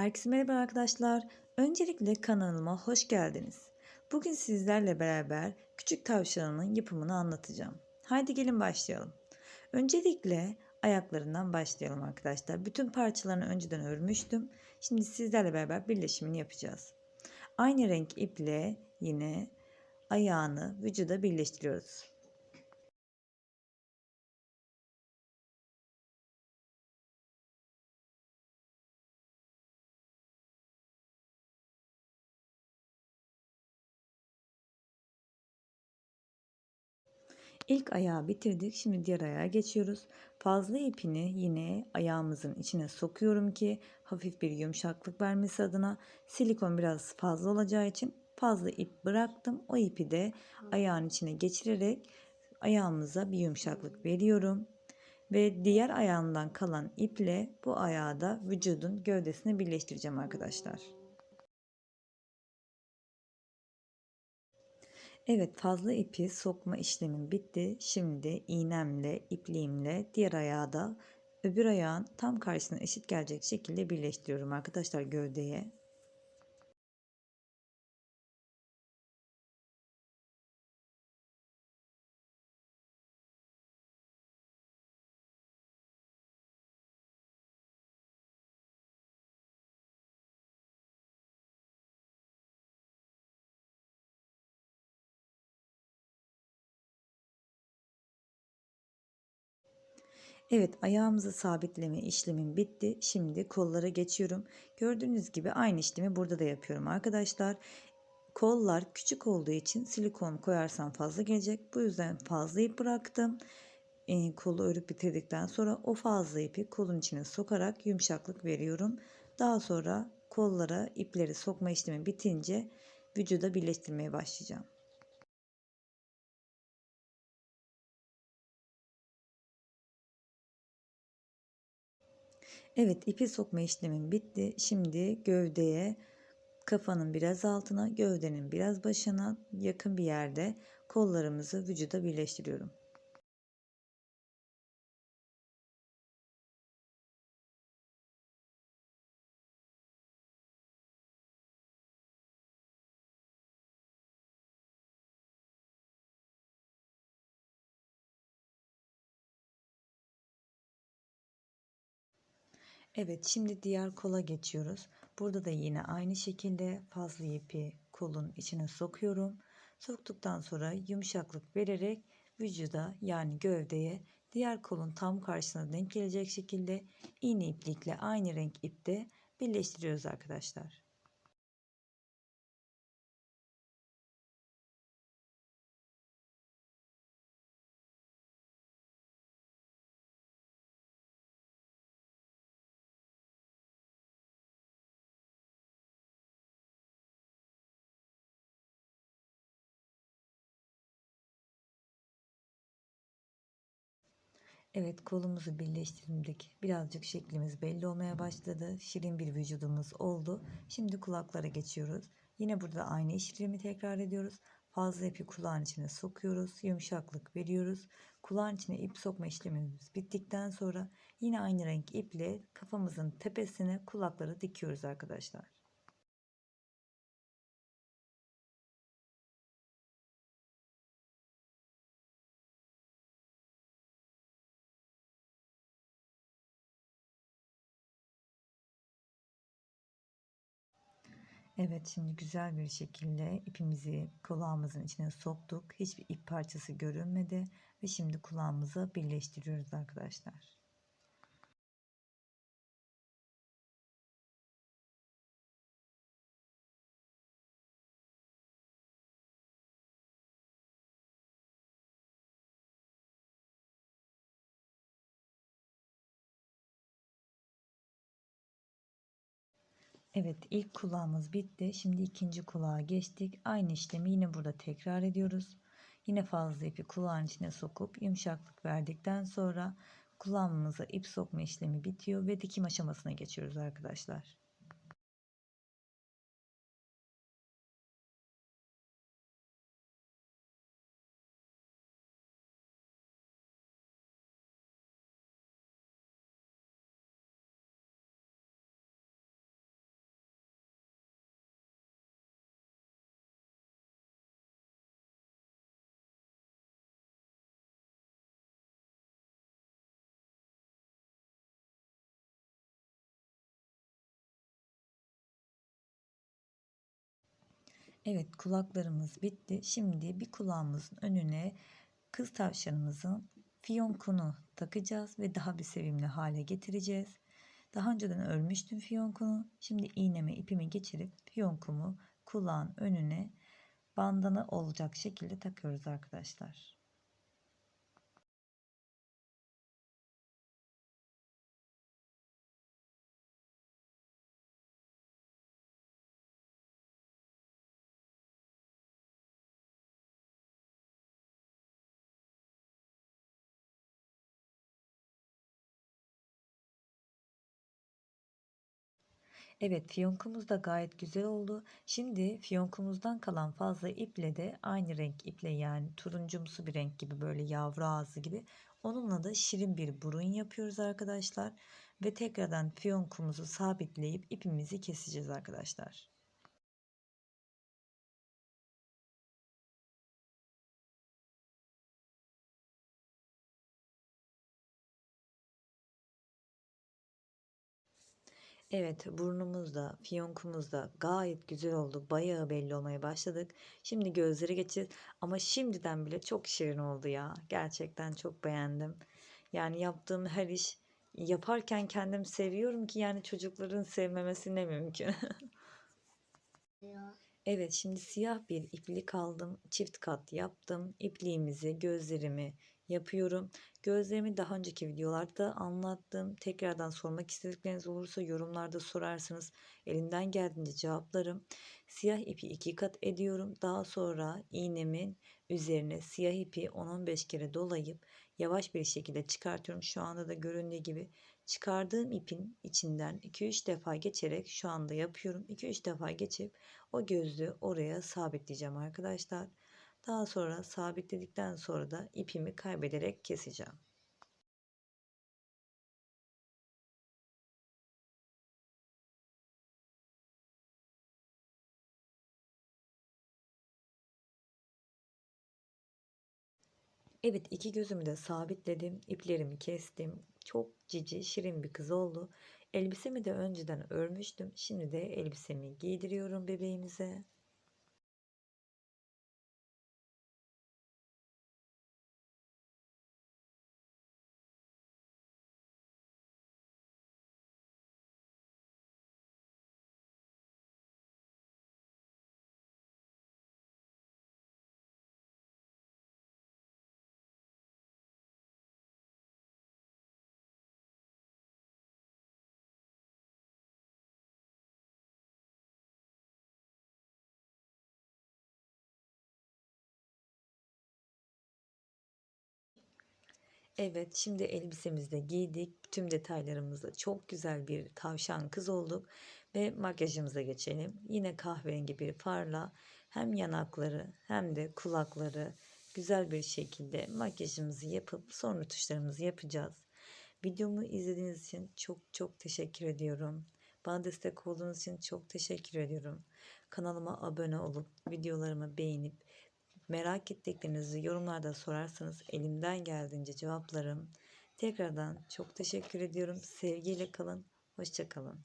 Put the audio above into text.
Herkese merhaba arkadaşlar. Öncelikle kanalıma hoş geldiniz. Bugün sizlerle beraber küçük tavşanın yapımını anlatacağım. Haydi gelin başlayalım. Öncelikle ayaklarından başlayalım arkadaşlar. Bütün parçalarını önceden örmüştüm. Şimdi sizlerle beraber birleşimini yapacağız. Aynı renk iple yine ayağını vücuda birleştiriyoruz. İlk ayağı bitirdik. Şimdi diğer ayağa geçiyoruz. Fazla ipini yine ayağımızın içine sokuyorum ki hafif bir yumuşaklık vermesi adına. Silikon biraz fazla olacağı için fazla ip bıraktım. O ipi de ayağın içine geçirerek ayağımıza bir yumuşaklık veriyorum. Ve diğer ayağından kalan iple bu ayağı da vücudun gövdesine birleştireceğim arkadaşlar. Evet fazla ipi sokma işlemim bitti. Şimdi iğnemle, ipliğimle diğer ayağı da öbür ayağın tam karşısına eşit gelecek şekilde birleştiriyorum arkadaşlar gövdeye. Evet ayağımızı sabitleme işlemim bitti. Şimdi kollara geçiyorum. Gördüğünüz gibi aynı işlemi burada da yapıyorum arkadaşlar. Kollar küçük olduğu için silikon koyarsam fazla gelecek. Bu yüzden fazla ip bıraktım. E, kolu örüp bitirdikten sonra o fazla ipi kolun içine sokarak yumuşaklık veriyorum. Daha sonra kollara ipleri sokma işlemi bitince vücuda birleştirmeye başlayacağım. Evet ipi sokma işlemim bitti. Şimdi gövdeye kafanın biraz altına gövdenin biraz başına yakın bir yerde kollarımızı vücuda birleştiriyorum. Evet şimdi diğer kola geçiyoruz. Burada da yine aynı şekilde fazla ipi kolun içine sokuyorum. Soktuktan sonra yumuşaklık vererek vücuda yani gövdeye diğer kolun tam karşısına denk gelecek şekilde iğne iplikle aynı renk ipte birleştiriyoruz arkadaşlar. Evet kolumuzu birleştirdik. Birazcık şeklimiz belli olmaya başladı. Şirin bir vücudumuz oldu. Şimdi kulaklara geçiyoruz. Yine burada aynı işlemi tekrar ediyoruz. Fazla ipi kulağın içine sokuyoruz. Yumuşaklık veriyoruz. Kulağın içine ip sokma işlemimiz bittikten sonra yine aynı renk iple kafamızın tepesine kulakları dikiyoruz arkadaşlar. Evet şimdi güzel bir şekilde ipimizi kulağımızın içine soktuk. Hiçbir ip parçası görünmedi ve şimdi kulağımızı birleştiriyoruz arkadaşlar. Evet ilk kulağımız bitti. Şimdi ikinci kulağa geçtik. Aynı işlemi yine burada tekrar ediyoruz. Yine fazla ipi kulağın içine sokup yumuşaklık verdikten sonra kulağımıza ip sokma işlemi bitiyor ve dikim aşamasına geçiyoruz arkadaşlar. Evet kulaklarımız bitti. Şimdi bir kulağımızın önüne kız tavşanımızın fiyonkunu takacağız ve daha bir sevimli hale getireceğiz. Daha önceden örmüştüm fiyonkunu. Şimdi iğneme ipimi geçirip fiyonkumu kulağın önüne bandana olacak şekilde takıyoruz arkadaşlar. Evet fiyonkumuz da gayet güzel oldu. Şimdi fiyonkumuzdan kalan fazla iple de aynı renk iple yani turuncumsu bir renk gibi böyle yavru ağzı gibi. Onunla da şirin bir burun yapıyoruz arkadaşlar. Ve tekrardan fiyonkumuzu sabitleyip ipimizi keseceğiz arkadaşlar. Evet burnumuz da fiyonkumuz da gayet güzel oldu. Bayağı belli olmaya başladık. Şimdi gözleri geçeceğiz. Ama şimdiden bile çok şirin oldu ya. Gerçekten çok beğendim. Yani yaptığım her iş yaparken kendim seviyorum ki yani çocukların sevmemesi ne mümkün. Evet şimdi siyah bir iplik aldım. Çift kat yaptım. İpliğimizi, gözlerimi yapıyorum. Gözlerimi daha önceki videolarda anlattım. Tekrardan sormak istedikleriniz olursa yorumlarda sorarsınız. Elimden geldiğince cevaplarım. Siyah ipi iki kat ediyorum. Daha sonra iğnemin üzerine siyah ipi 10-15 kere dolayıp yavaş bir şekilde çıkartıyorum. Şu anda da göründüğü gibi çıkardığım ipin içinden 2-3 defa geçerek şu anda yapıyorum. 2-3 defa geçip o gözlüğü oraya sabitleyeceğim arkadaşlar. Daha sonra sabitledikten sonra da ipimi kaybederek keseceğim. Evet iki gözümü de sabitledim. iplerimi kestim. Çok cici şirin bir kız oldu. Elbisemi de önceden örmüştüm. Şimdi de elbisemi giydiriyorum bebeğimize. Evet, şimdi elbisemizi de giydik. Tüm detaylarımızla çok güzel bir tavşan kız olduk. Ve makyajımıza geçelim. Yine kahverengi bir farla hem yanakları hem de kulakları güzel bir şekilde makyajımızı yapıp son rötuşlarımızı yapacağız. Videomu izlediğiniz için çok çok teşekkür ediyorum. Bana destek olduğunuz için çok teşekkür ediyorum. Kanalıma abone olup videolarımı beğenip Merak ettiklerinizi yorumlarda sorarsanız elimden geldiğince cevaplarım. Tekrardan çok teşekkür ediyorum. Sevgiyle kalın. Hoşçakalın.